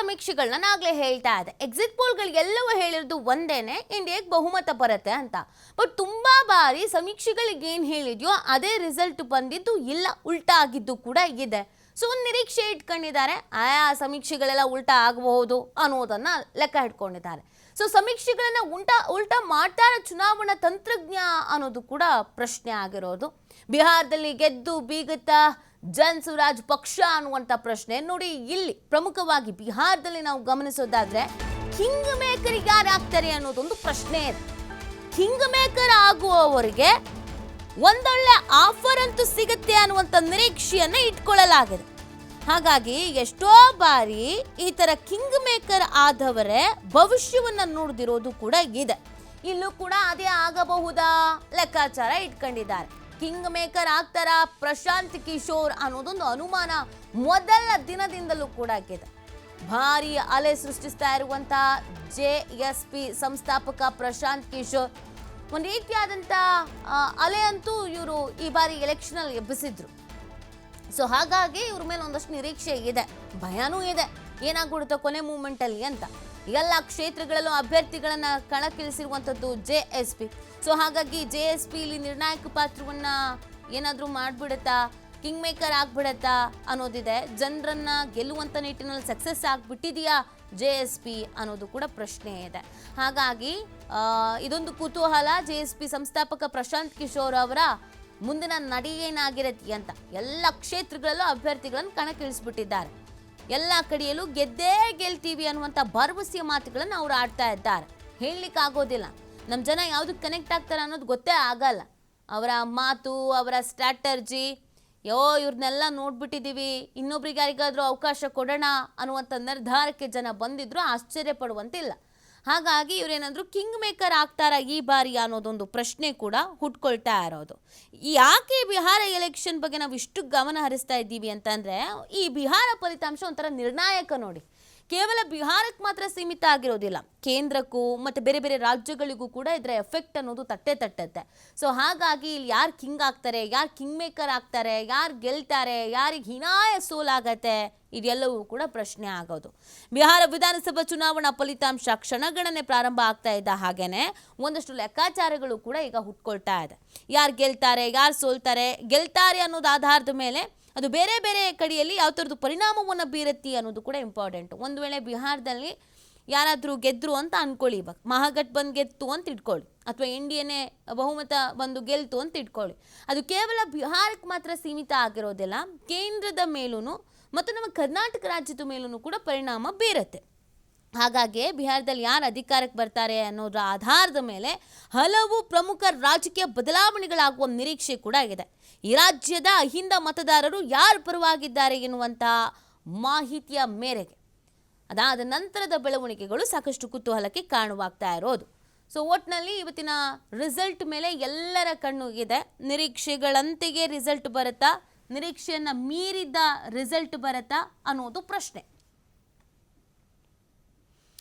ಸಮೀಕ್ಷೆಗಳನ್ನ ನಾಗ್ಲೇ ಹೇಳ್ತಾ ಇದೆ. ಎಕ್ಸಿಟ್ ಪೋಲ್ಗಳು ಎಲ್ಲವೂ ಹೇಳಿರೋದು ಒಂದೇನೆ ಇಂಡಿಯಾಗೆ ಬಹುಮತ ಬರುತ್ತೆ ಅಂತ. ಬಟ್ ತುಂಬಾ ಬಾರಿ ಸಮೀಕ್ಷೆಗಳಿಗೆ ಏನು ಹೇಳಿದ್ಯೋ ಅದೇ ರಿಸಲ್ಟ್ ಬಂದಿದ್ದು ಇಲ್ಲ, ಉಲ್ಟಾ ಆಗಿದ್ದು ಕೂಡ ಇದೆ. ಸೊ ಒಂದು ನಿರೀಕ್ಷೆ ಇಟ್ಕೊಂಡಿದ್ದಾರೆ. ಆಯಾ ಸಮೀಕ್ಷೆಗಳೆಲ್ಲ ಉಲ್ಟಾ ಆಗಬಹುದು ಅನ್ನೋದನ್ನು ಲೆಕ್ಕ ಇಟ್ಕೊಂಡಿದ್ದಾರೆ. ಸೊ ಸಮೀಕ್ಷೆಗಳನ್ನ ಉಲ್ಟಾ ಉಲ್ಟಾ ಮಾಡ್ತಾರ ಚುನಾವಣಾ ತಂತ್ರಜ್ಞ ಅನ್ನೋದು ಕೂಡ ಪ್ರಶ್ನೆ ಆಗಿರೋದು. ಬಿಹಾರದಲ್ಲಿ ಗೆದ್ದು ಬೀಗತ ಜನ್ ಸುರಾಜ್ ಪಕ್ಷ ಅನ್ನುವಂಥ ಪ್ರಶ್ನೆ. ನೋಡಿ, ಇಲ್ಲಿ ಪ್ರಮುಖವಾಗಿ ಬಿಹಾರದಲ್ಲಿ ನಾವು ಗಮನಿಸೋದಾದ್ರೆ, ಕಿಂಗ್ ಮೇಕರ್ ಯಾರಾಗ್ತಾರೆ ಅನ್ನೋದೊಂದು ಪ್ರಶ್ನೆ ಇದೆ. ಕಿಂಗ್ ಮೇಕರ್ ಆಗುವವರಿಗೆ ಒಂದೊಳ್ಳೆ ಆಫರ್ ಅಂತೂ ಸಿಗುತ್ತೆ ಅನ್ನುವಂಥ ನಿರೀಕ್ಷೆಯನ್ನ ಇಟ್ಕೊಳ್ಳಲಾಗಿದೆ. ಹಾಗಾಗಿ ಎಷ್ಟೋ ಬಾರಿ ಈ ತರ ಕಿಂಗ್ ಮೇಕರ್ ಆದವರೇ ಭವಿಷ್ಯವನ್ನ ನೋಡ್ದಿರೋದು ಕೂಡ ಇದೆ. ಇಲ್ಲೂ ಕೂಡ ಅದೇ ಆಗಬಹುದಾ? ಲೆಕ್ಕಾಚಾರ ಇಟ್ಕೊಂಡಿದ್ದಾರೆ. ಕಿಂಗ್ ಮೇಕರ್ ಆಗ್ತಾರ? ಪ್ರಶಾಂತ್ ಕಿಶೋರ್ ಅನ್ನೋದೊಂದು ಅನುಮಾನ ಮೊದಲ ದಿನದಿಂದಲೂ ಕೂಡ ಆಗಿದೆ. ಭಾರಿ ಅಲೆ ಸೃಷ್ಟಿಸ್ತಾ ಇರುವಂತಹ ಜೆ ಎಸ್ ಪಿ ಸಂಸ್ಥಾಪಕ ಪ್ರಶಾಂತ್ ಕಿಶೋರ್ ಒಂದು ರೀತಿಯಾದಂಥ ಅಲೆ ಅಂತೂ ಇವರು ಈ ಬಾರಿ ಎಲೆಕ್ಷನಲ್ಲಿ ಎಬ್ಬಿಸಿದ್ರು. ಸೊ ಹಾಗಾಗಿ ಇವ್ರ ಮೇಲೆ ಒಂದಷ್ಟು ನಿರೀಕ್ಷೆ ಇದೆ, ಭಯನೂ ಇದೆ. ಏನಾಗ್ಬಿಡುತ್ತೋ ಕೊನೆ ಮೂಮೆಂಟಲ್ಲಿ ಅಂತ. ಎಲ್ಲ ಕ್ಷೇತ್ರಗಳಲ್ಲೂ ಅಭ್ಯರ್ಥಿಗಳನ್ನ ಕಣಕ್ಕಿಳಿಸಿರುವಂಥದ್ದು ಜೆ ಎಸ್ ಪಿ. ಸೊ ಹಾಗಾಗಿ ಜೆ ಎಸ್ ಪಿ ಇಲ್ಲಿ ನಿರ್ಣಾಯಕ ಪಾತ್ರವನ್ನ ಏನಾದರೂ ಮಾಡ್ಬಿಡುತ್ತಾ ಕಿಂಗ್ ಮೇಕರ್ ಆಗ್ಬಿಡತ್ತಾ ಅನ್ನೋದಿದೆ. ಜನರನ್ನ ಗೆಲ್ಲುವಂಥ ನಿಟ್ಟಿನಲ್ಲಿ ಸಕ್ಸಸ್ ಆಗ್ಬಿಟ್ಟಿದೆಯಾ ಜೆ ಎಸ್ ಪಿ ಅನ್ನೋದು ಕೂಡ ಪ್ರಶ್ನೆ ಇದೆ. ಹಾಗಾಗಿ ಇದೊಂದು ಕುತೂಹಲ ಜೆ ಎಸ್ ಪಿ ಸಂಸ್ಥಾಪಕ ಪ್ರಶಾಂತ್ ಕಿಶೋರ್ ಅವರ ಮುಂದಿನ ನಡಿ ಏನಾಗಿರತ್ತೆ ಅಂತ ಎಲ್ಲ ಕ್ಷೇತ್ರಗಳಲ್ಲೂ ಅಭ್ಯರ್ಥಿಗಳನ್ನು ಕಣಕ್ಕಿಳಿಸ್ಬಿಟ್ಟಿದ್ದಾರೆ. ಎಲ್ಲ ಕಡೆಯಲ್ಲೂ ಗೆದ್ದೇ ಗೆಲ್ತೀವಿ ಅನ್ನುವಂಥ ಭರವಸೆಯ ಮಾತುಗಳನ್ನು ಅವ್ರು ಆಡ್ತಾ ಇದ್ದಾರೆ. ಹೇಳಲಿಕ್ಕೆ ಆಗೋದಿಲ್ಲ. ನಮ್ಮ ಜನ ಯಾವುದಕ್ಕೆ ಕನೆಕ್ಟ್ ಆಗ್ತಾರೆ ಅನ್ನೋದು ಗೊತ್ತೇ ಆಗಲ್ಲ. ಅವರ ಮಾತು, ಅವರ ಸ್ಟ್ರಾಟರ್ಜಿ ಯೋ ಇವ್ರನ್ನೆಲ್ಲ ನೋಡ್ಬಿಟ್ಟಿದ್ದೀವಿ ಇನ್ನೊಬ್ರಿಗೆ ಯಾರಿಗಾದರೂ ಅವಕಾಶ ಕೊಡೋಣ ಅನ್ನುವಂಥ ನಿರ್ಧಾರಕ್ಕೆ ಜನ ಬಂದಿದ್ರು ಆಶ್ಚರ್ಯ ಪಡುವಂತಿಲ್ಲ ಹಾಗಾಗಿ ಇವರೇನಾದರೂ ಕಿಂಗ್ ಮೇಕರ್ ಆಗ್ತಾರಾ ಈ ಬಾರಿ ಅನ್ನೋದೊಂದು ಪ್ರಶ್ನೆ ಕೂಡ ಹುಟ್ಕೊಳ್ತಾ ಇರೋದು. ಯಾಕೆ ಬಿಹಾರ ಎಲೆಕ್ಷನ್ ಬಗ್ಗೆ ನಾವು ಇಷ್ಟು ಗಮನ ಹರಿಸ್ತಾ ಇದ್ದೀವಿ ಅಂತಂದ್ರೆ ಈ ಬಿಹಾರ ಫಲಿತಾಂಶ ಒಂಥರ ನಿರ್ಣಾಯಕ ನೋಡಿ. ಕೇವಲ ಬಿಹಾರಕ್ಕೆ ಮಾತ್ರ ಸೀಮಿತ ಆಗಿರೋದಿಲ್ಲ. ಕೇಂದ್ರಕ್ಕೂ ಮತ್ತು ಬೇರೆ ಬೇರೆ ರಾಜ್ಯಗಳಿಗೂ ಕೂಡ ಇದರ ಎಫೆಕ್ಟ್ ಅನ್ನೋದು ತಟ್ಟೆ ತಟ್ಟತ್ತೆ. ಸೊ ಹಾಗಾಗಿ ಇಲ್ಲಿ ಯಾರು ಕಿಂಗ್ ಆಗ್ತಾರೆ, ಯಾರು ಕಿಂಗ್ ಮೇಕರ್ ಆಗ್ತಾರೆ, ಯಾರು ಗೆಲ್ತಾರೆ, ಯಾರಿಗೆ ಹೀನಾಯ ಸೋಲಾಗತ್ತೆ, ಇದೆಲ್ಲವೂ ಕೂಡ ಪ್ರಶ್ನೆ ಆಗೋದು. ಬಿಹಾರ ವಿಧಾನಸಭಾ ಚುನಾವಣಾ ಫಲಿತಾಂಶ ಕ್ಷಣಗಣನೆ ಪ್ರಾರಂಭ ಆಗ್ತಾ ಇದ್ದ ಹಾಗೇನೆ ಒಂದಷ್ಟು ಲೆಕ್ಕಾಚಾರಗಳು ಕೂಡ ಈಗ ಹುಟ್ಕೊಳ್ತಾ ಇದೆ. ಯಾರು ಗೆಲ್ತಾರೆ, ಯಾರು ಸೋಲ್ತಾರೆ, ಗೆಲ್ತಾರೆ ಅನ್ನೋದು ಆಧಾರದ ಮೇಲೆ ಅದು ಬೇರೆ ಬೇರೆ ಕಡೆಯಲ್ಲಿ ಯಾವ ಥರದ್ದು ಪರಿಣಾಮವನ್ನು ಬೀರತ್ತಿ ಅನ್ನೋದು ಕೂಡ ಇಂಪಾರ್ಟೆಂಟ್ ಒಂದು ವೇಳೆ ಬಿಹಾರದಲ್ಲಿ ಯಾರಾದರೂ ಗೆದ್ದರು ಅಂತ ಅಂದ್ಕೊಳ್ಳಿ ಇವಾಗ. ಮಹಾಗಠಬಂಧನ್ ಗೆದ್ದು ಅಂತ ಇಟ್ಕೊಳ್ಳಿ. ಅಥವಾ ಇಂಡಿಯನೇ ಬಹುಮತ ಬಂದು ಗೆಲ್ತು ಅಂತ ಇಟ್ಕೊಳ್ಳಿ. ಅದು ಕೇವಲ ಬಿಹಾರಕ್ಕೆ ಮಾತ್ರ ಸೀಮಿತ ಆಗಿರೋದಿಲ್ಲ. ಕೇಂದ್ರದ ಮೇಲೂ ಮತ್ತು ನಮ್ಮ ಕರ್ನಾಟಕ ರಾಜ್ಯದ ಮೇಲೂ ಕೂಡ ಪರಿಣಾಮ ಬೀರುತ್ತೆ. ಹಾಗಾಗಿ ಬಿಹಾರದಲ್ಲಿ ಯಾರು ಅಧಿಕಾರಕ್ಕೆ ಬರ್ತಾರೆ ಅನ್ನೋದ್ರ ಆಧಾರದ ಮೇಲೆ ಹಲವು ಪ್ರಮುಖ ರಾಜಕೀಯ ಬದಲಾವಣೆಗಳಾಗುವ ನಿರೀಕ್ಷೆ ಕೂಡ ಇದೆ. ಈ ರಾಜ್ಯದ ಅಹಿಂದ ಮತದಾರರು ಯಾರು ಪರವಾಗಿದ್ದಾರೆ ಎನ್ನುವಂತಹ ಮಾಹಿತಿಯ ಮೇರೆಗೆ. ಅದಾದ ನಂತರದ ಬೆಳವಣಿಗೆಗಳು ಸಾಕಷ್ಟು ಕುತೂಹಲಕ್ಕೆ ಕಾರಣವಾಗ್ತಾ ಇರೋದು. ಸೊ ಒಟ್ಟಿನಲ್ಲಿ ಇವತ್ತಿನ ರಿಸಲ್ಟ್ ಮೇಲೆ ಎಲ್ಲರ ಕಣ್ಣು ಇದೆ. ನಿರೀಕ್ಷೆಗಳಂತೆಯೇ ರಿಸಲ್ಟ್ ಬರುತ್ತಾ? ನಿರೀಕ್ಷೆಯನ್ನು ಮೀರಿದ ರಿಸಲ್ಟ್ ಬರುತ್ತಾ ಅನ್ನೋದು ಪ್ರಶ್ನೆ.